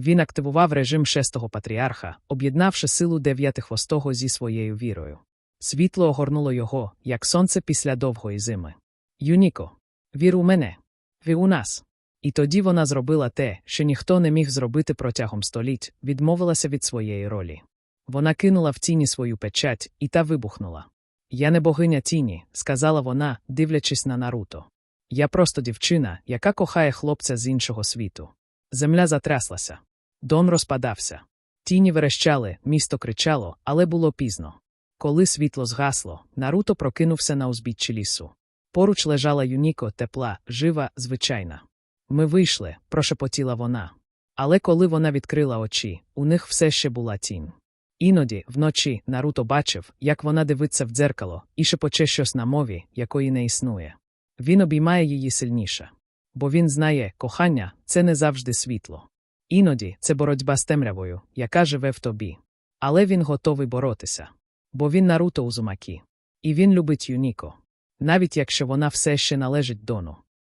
Він активував режим шестого патріарха, об'єднавши силу дев'ятихвостого зі своєю вірою. Світло огорнуло його, як сонце після довгої зими. Юніко, вір у мене, вір у нас. І тоді вона зробила те, що ніхто не міг зробити протягом століть, відмовилася від своєї ролі. Вона кинула в тіні свою печать, і та вибухнула. Я не богиня тіні, сказала вона, дивлячись на Наруто. Я просто дівчина, яка кохає хлопця з іншого світу. Земля затряслася. Дон розпадався. Тіні верещали, місто кричало, але було пізно. Коли світло згасло, Наруто прокинувся на узбіччі лісу. Поруч лежала Юніко, тепла, жива, звичайна. Ми вийшли, прошепотіла вона. Але коли вона відкрила очі, у них все ще була тінь. Іноді, вночі, Наруто бачив, як вона дивиться в дзеркало і шепоче щось на мові, якої не існує. Він обіймає її сильніше. Бо він знає, кохання це не завжди світло. Іноді це боротьба з темрявою, яка живе в тобі. Але він готовий боротися. Бо він Наруто Узумакі. І він любить Юніко. Навіть якщо вона все ще належить Дону.